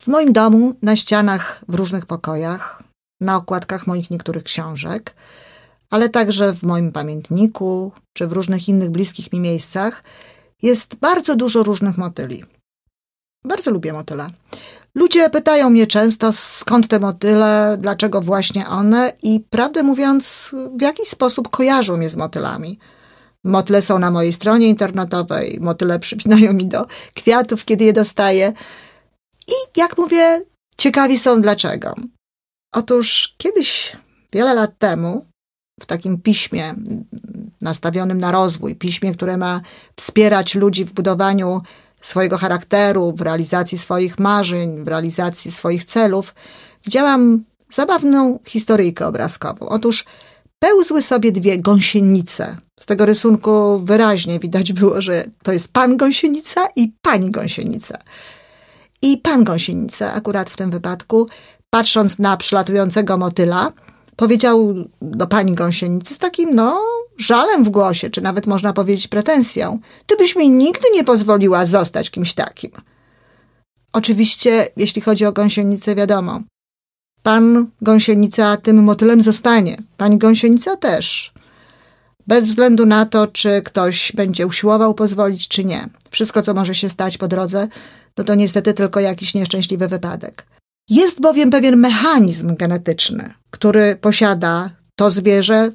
W moim domu, na ścianach w różnych pokojach, na okładkach moich niektórych książek, ale także w moim pamiętniku czy w różnych innych bliskich mi miejscach jest bardzo dużo różnych motyli. Bardzo lubię motyle. Ludzie pytają mnie często, skąd te motyle, dlaczego właśnie one, i prawdę mówiąc, w jakiś sposób kojarzą mnie z motylami. Motyle są na mojej stronie internetowej, motyle przypinają mi do kwiatów, kiedy je dostaję. I jak mówię, ciekawi są dlaczego. Otóż kiedyś, wiele lat temu, w takim piśmie nastawionym na rozwój, piśmie, które ma wspierać ludzi w budowaniu swojego charakteru, w realizacji swoich marzeń, w realizacji swoich celów, widziałam zabawną historyjkę obrazkową. Otóż pełzły sobie dwie gąsienice. Z tego rysunku wyraźnie widać było, że to jest pan gąsienica i pani gąsienica. I pan gąsienica, akurat w tym wypadku, patrząc na przylatującego motyla, powiedział do pani gąsienicy z takim, no, żalem w głosie, czy nawet można powiedzieć pretensją. Ty byś mi nigdy nie pozwoliła zostać kimś takim. Oczywiście, jeśli chodzi o gąsienicę, wiadomo. Pan gąsienica tym motylem zostanie. Pani gąsienica też. Bez względu na to, czy ktoś będzie usiłował pozwolić, czy nie. Wszystko, co może się stać po drodze, no to niestety tylko jakiś nieszczęśliwy wypadek. Jest bowiem pewien mechanizm genetyczny, który posiada to zwierzę,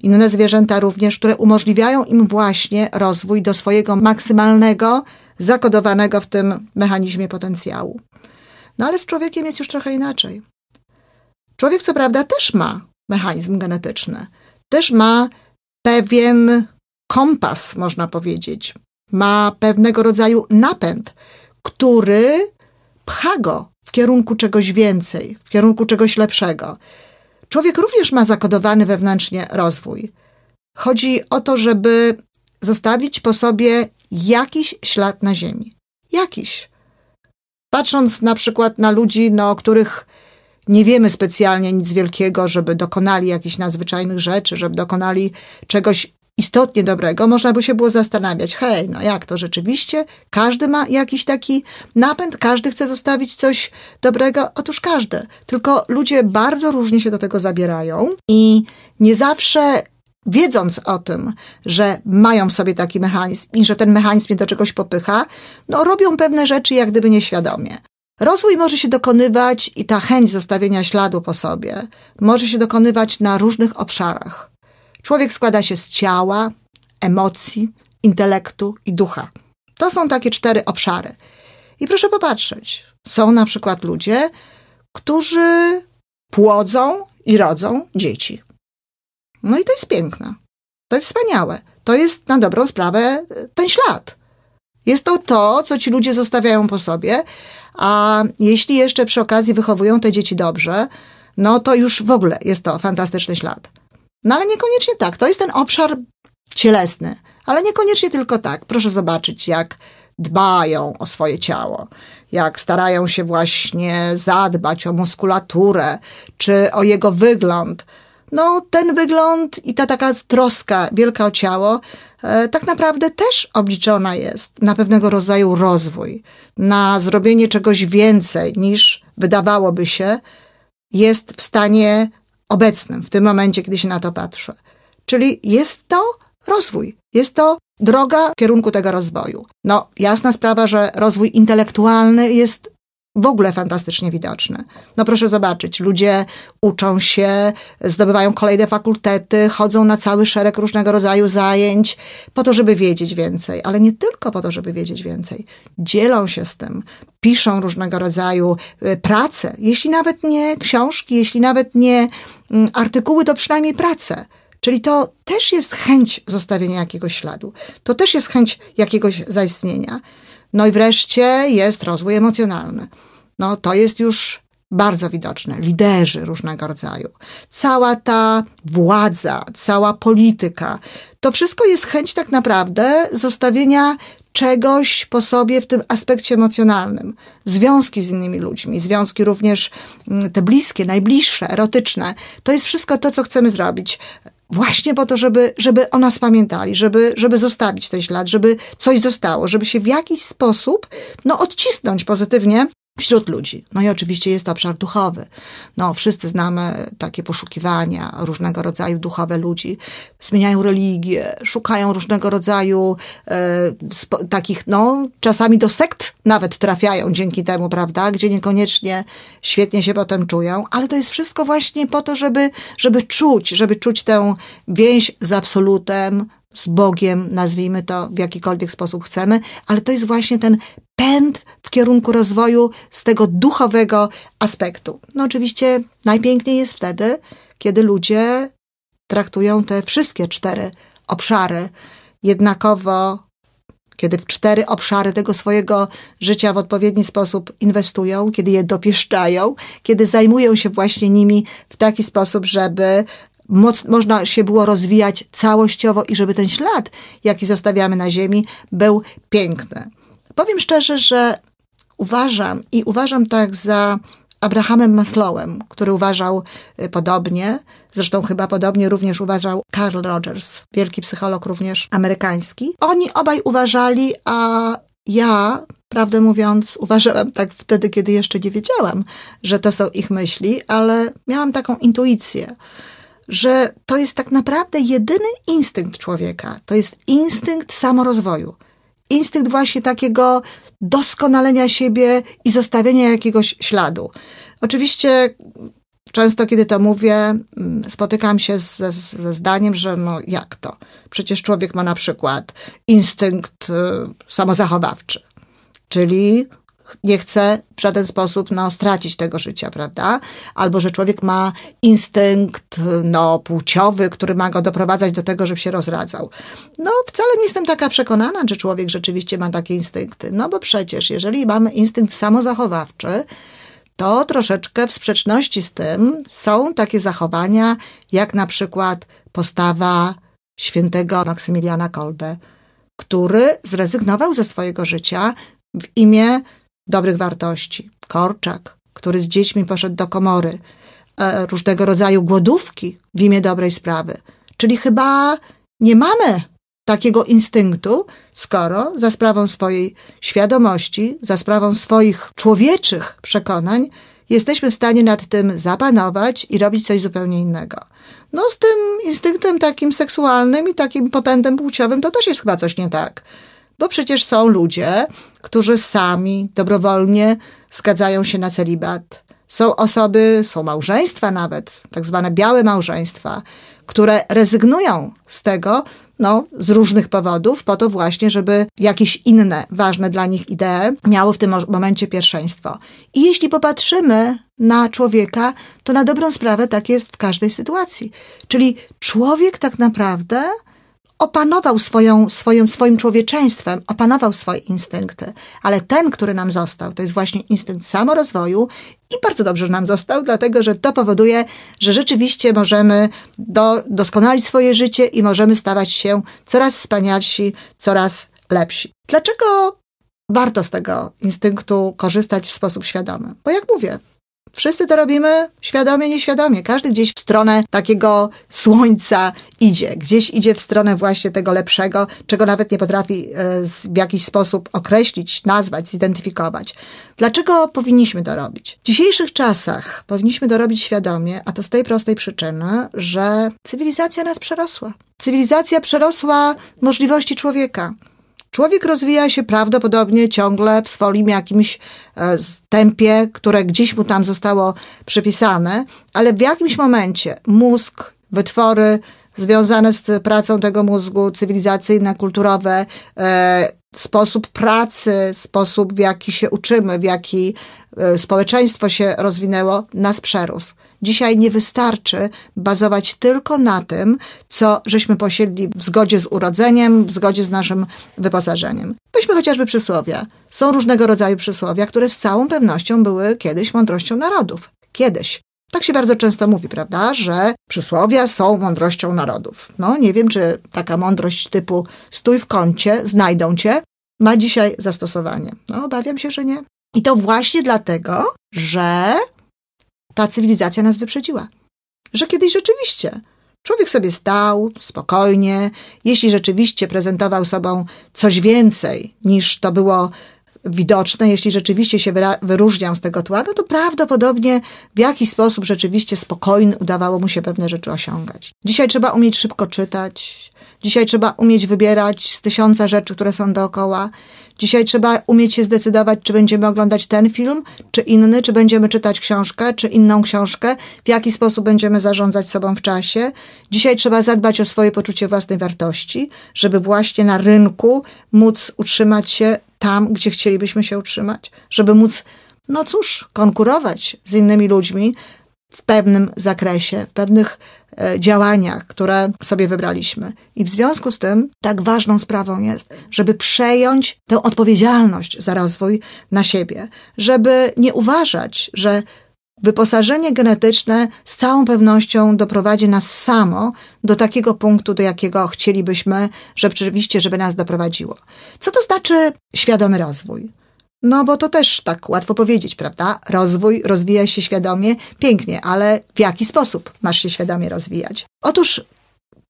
inne zwierzęta również, które umożliwiają im właśnie rozwój do swojego maksymalnego, zakodowanego w tym mechanizmie potencjału. No ale z człowiekiem jest już trochę inaczej. Człowiek, co prawda, też ma mechanizm genetyczny, też ma pewien kompas, można powiedzieć, ma pewnego rodzaju napęd, który pcha go w kierunku czegoś więcej, w kierunku czegoś lepszego. Człowiek również ma zakodowany wewnętrznie rozwój. Chodzi o to, żeby zostawić po sobie jakiś ślad na ziemi. Jakiś. Patrząc na przykład na ludzi, no, których nie wiemy specjalnie nic wielkiego, żeby dokonali jakichś nadzwyczajnych rzeczy, żeby dokonali czegoś istotnie dobrego, można by się było zastanawiać, hej, no jak to rzeczywiście? Każdy ma jakiś taki napęd, każdy chce zostawić coś dobrego? Otóż każdy. Tylko ludzie bardzo różnie się do tego zabierają i nie zawsze wiedząc o tym, że mają sobie taki mechanizm i że ten mechanizm mnie do czegoś popycha, no robią pewne rzeczy jak gdyby nieświadomie. Rozwój może się dokonywać i ta chęć zostawienia śladu po sobie może się dokonywać na różnych obszarach. Człowiek składa się z ciała, emocji, intelektu i ducha. To są takie cztery obszary. I proszę popatrzeć, są na przykład ludzie, którzy płodzą i rodzą dzieci. No i to jest piękne. To jest wspaniałe. To jest na dobrą sprawę e, ten ślad. Jest to to, co ci ludzie zostawiają po sobie, a jeśli jeszcze przy okazji wychowują te dzieci dobrze, no to już w ogóle jest to fantastyczny ślad. No ale niekoniecznie tak. To jest ten obszar cielesny, ale niekoniecznie tylko tak. Proszę zobaczyć, jak dbają o swoje ciało, jak starają się właśnie zadbać o muskulaturę czy o jego wygląd. No, ten wygląd i ta taka troska wielka o ciało e, tak naprawdę też obliczona jest na pewnego rodzaju rozwój, na zrobienie czegoś więcej niż wydawałoby się jest w stanie obecnym, w tym momencie, kiedy się na to patrzę. Czyli jest to rozwój, jest to droga w kierunku tego rozwoju. No, jasna sprawa, że rozwój intelektualny jest w ogóle fantastycznie widoczny. No proszę zobaczyć, ludzie uczą się, zdobywają kolejne fakultety, chodzą na cały szereg różnego rodzaju zajęć po to, żeby wiedzieć więcej, ale nie tylko po to, żeby wiedzieć więcej. Dzielą się z tym, piszą różnego rodzaju y, prace, jeśli nawet nie książki, jeśli nawet nie mm, artykuły, to przynajmniej prace. Czyli to też jest chęć zostawienia jakiegoś śladu. To też jest chęć jakiegoś zaistnienia. No i wreszcie jest rozwój emocjonalny. No to jest już bardzo widoczne. Liderzy różnego rodzaju. Cała ta władza, cała polityka. To wszystko jest chęć tak naprawdę zostawienia czegoś po sobie w tym aspekcie emocjonalnym. Związki z innymi ludźmi, związki również mm, te bliskie, najbliższe, erotyczne. To jest wszystko to, co chcemy zrobić. Właśnie po to, żeby, żeby o nas pamiętali, żeby, żeby zostawić ten ślad, żeby coś zostało, żeby się w jakiś sposób no, odcisnąć pozytywnie wśród ludzi. No i oczywiście jest obszar duchowy. No, wszyscy znamy takie poszukiwania, różnego rodzaju duchowe ludzi. Zmieniają religię, szukają różnego rodzaju e, spo, takich, no, czasami do sekt nawet trafiają dzięki temu, prawda, gdzie niekoniecznie świetnie się potem czują, ale to jest wszystko właśnie po to, żeby, żeby czuć, żeby czuć tę więź z absolutem, z Bogiem, nazwijmy to w jakikolwiek sposób chcemy, ale to jest właśnie ten pęd w kierunku rozwoju z tego duchowego aspektu. No oczywiście najpiękniej jest wtedy, kiedy ludzie traktują te wszystkie cztery obszary jednakowo, kiedy w cztery obszary tego swojego życia w odpowiedni sposób inwestują, kiedy je dopieszczają, kiedy zajmują się właśnie nimi w taki sposób, żeby moc, można się było rozwijać całościowo i żeby ten ślad, jaki zostawiamy na ziemi, był piękny. Powiem szczerze, że uważam i uważam tak za Abrahamem Maslowem, który uważał y, podobnie, zresztą chyba podobnie również uważał Carl Rogers, wielki psycholog również amerykański. Oni obaj uważali, a ja, prawdę mówiąc, uważałam tak wtedy, kiedy jeszcze nie wiedziałam, że to są ich myśli, ale miałam taką intuicję, że to jest tak naprawdę jedyny instynkt człowieka. To jest instynkt samorozwoju. Instynkt właśnie takiego doskonalenia siebie i zostawienia jakiegoś śladu. Oczywiście często, kiedy to mówię, mm, spotykam się ze, ze zdaniem, że no jak to? Przecież człowiek ma na przykład instynkt y, samozachowawczy, czyli nie chce w żaden sposób no, stracić tego życia, prawda? Albo że człowiek ma instynkt no, płciowy, który ma go doprowadzać do tego, żeby się rozradzał. No, wcale nie jestem taka przekonana, że człowiek rzeczywiście ma takie instynkty. No bo przecież, jeżeli mamy instynkt samozachowawczy, to troszeczkę w sprzeczności z tym są takie zachowania, jak na przykład postawa świętego Maksymiliana Kolbe, który zrezygnował ze swojego życia w imię dobrych wartości. Korczak, który z dziećmi poszedł do komory, e, różnego rodzaju głodówki w imię dobrej sprawy. Czyli chyba nie mamy takiego instynktu, skoro za sprawą swojej świadomości, za sprawą swoich człowieczych przekonań, jesteśmy w stanie nad tym zapanować i robić coś zupełnie innego. No z tym instynktem takim seksualnym i takim popędem płciowym to też jest chyba coś nie tak. Bo przecież są ludzie, którzy sami dobrowolnie zgadzają się na celibat. Są osoby, są małżeństwa nawet, tak zwane białe małżeństwa, które rezygnują z tego, no, z różnych powodów, po to właśnie, żeby jakieś inne ważne dla nich idee miały w tym momencie pierwszeństwo. I jeśli popatrzymy na człowieka, to na dobrą sprawę tak jest w każdej sytuacji. Czyli człowiek tak naprawdę opanował swoją, swoją, swoim człowieczeństwem, opanował swoje instynkty, ale ten, który nam został, to jest właśnie instynkt samorozwoju i bardzo dobrze, że nam został, dlatego że to powoduje, że rzeczywiście możemy do, doskonalić swoje życie i możemy stawać się coraz wspanialsi, coraz lepsi. Dlaczego warto z tego instynktu korzystać w sposób świadomy? Bo jak mówię, Wszyscy to robimy świadomie, nieświadomie. Każdy gdzieś w stronę takiego słońca idzie, gdzieś idzie w stronę właśnie tego lepszego, czego nawet nie potrafi e, w jakiś sposób określić, nazwać, zidentyfikować. Dlaczego powinniśmy to robić? W dzisiejszych czasach powinniśmy to robić świadomie, a to z tej prostej przyczyny, że cywilizacja nas przerosła. Cywilizacja przerosła możliwości człowieka. Człowiek rozwija się prawdopodobnie ciągle w swoim jakimś e, tempie, które gdzieś mu tam zostało przypisane, ale w jakimś momencie mózg, wytwory związane z pracą tego mózgu, cywilizacyjne, kulturowe, e, sposób pracy, sposób w jaki się uczymy, w jaki e, społeczeństwo się rozwinęło, nas przerósł. Dzisiaj nie wystarczy bazować tylko na tym, co żeśmy posiedli w zgodzie z urodzeniem, w zgodzie z naszym wyposażeniem. Weźmy chociażby przysłowia. Są różnego rodzaju przysłowia, które z całą pewnością były kiedyś mądrością narodów. Kiedyś. Tak się bardzo często mówi, prawda, że przysłowia są mądrością narodów. No, nie wiem, czy taka mądrość typu stój w kącie, znajdą cię, ma dzisiaj zastosowanie. No, obawiam się, że nie. I to właśnie dlatego, że ta cywilizacja nas wyprzedziła. Że kiedyś rzeczywiście człowiek sobie stał spokojnie, jeśli rzeczywiście prezentował sobą coś więcej niż to było widoczne, jeśli rzeczywiście się wyróżniał z tego tła, no to prawdopodobnie w jakiś sposób rzeczywiście spokojny udawało mu się pewne rzeczy osiągać. Dzisiaj trzeba umieć szybko czytać, Dzisiaj trzeba umieć wybierać z tysiąca rzeczy, które są dookoła. Dzisiaj trzeba umieć się zdecydować, czy będziemy oglądać ten film, czy inny, czy będziemy czytać książkę, czy inną książkę, w jaki sposób będziemy zarządzać sobą w czasie. Dzisiaj trzeba zadbać o swoje poczucie własnej wartości, żeby właśnie na rynku móc utrzymać się tam, gdzie chcielibyśmy się utrzymać, żeby móc, no cóż, konkurować z innymi ludźmi w pewnym zakresie, w pewnych E, działaniach, które sobie wybraliśmy. I w związku z tym tak ważną sprawą jest, żeby przejąć tę odpowiedzialność za rozwój na siebie, żeby nie uważać, że Wyposażenie genetyczne z całą pewnością doprowadzi nas samo do takiego punktu, do jakiego chcielibyśmy, żeby rzeczywiście, żeby nas doprowadziło. Co to znaczy świadomy rozwój? No bo to też tak łatwo powiedzieć, prawda? Rozwój, rozwija się świadomie, pięknie, ale w jaki sposób masz się świadomie rozwijać? Otóż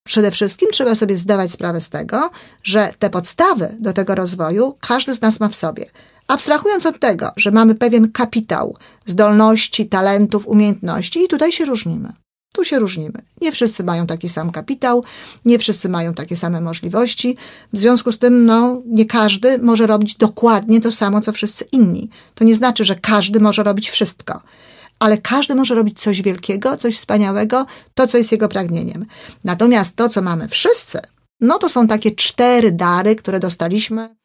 przede wszystkim trzeba sobie zdawać sprawę z tego, że te podstawy do tego rozwoju każdy z nas ma w sobie. Abstrahując od tego, że mamy pewien kapitał zdolności, talentów, umiejętności i tutaj się różnimy. Tu się różnimy. Nie wszyscy mają taki sam kapitał, nie wszyscy mają takie same możliwości. W związku z tym, no, nie każdy może robić dokładnie to samo, co wszyscy inni. To nie znaczy, że każdy może robić wszystko ale każdy może robić coś wielkiego, coś wspaniałego, to, co jest jego pragnieniem. Natomiast to, co mamy wszyscy, no to są takie cztery dary, które dostaliśmy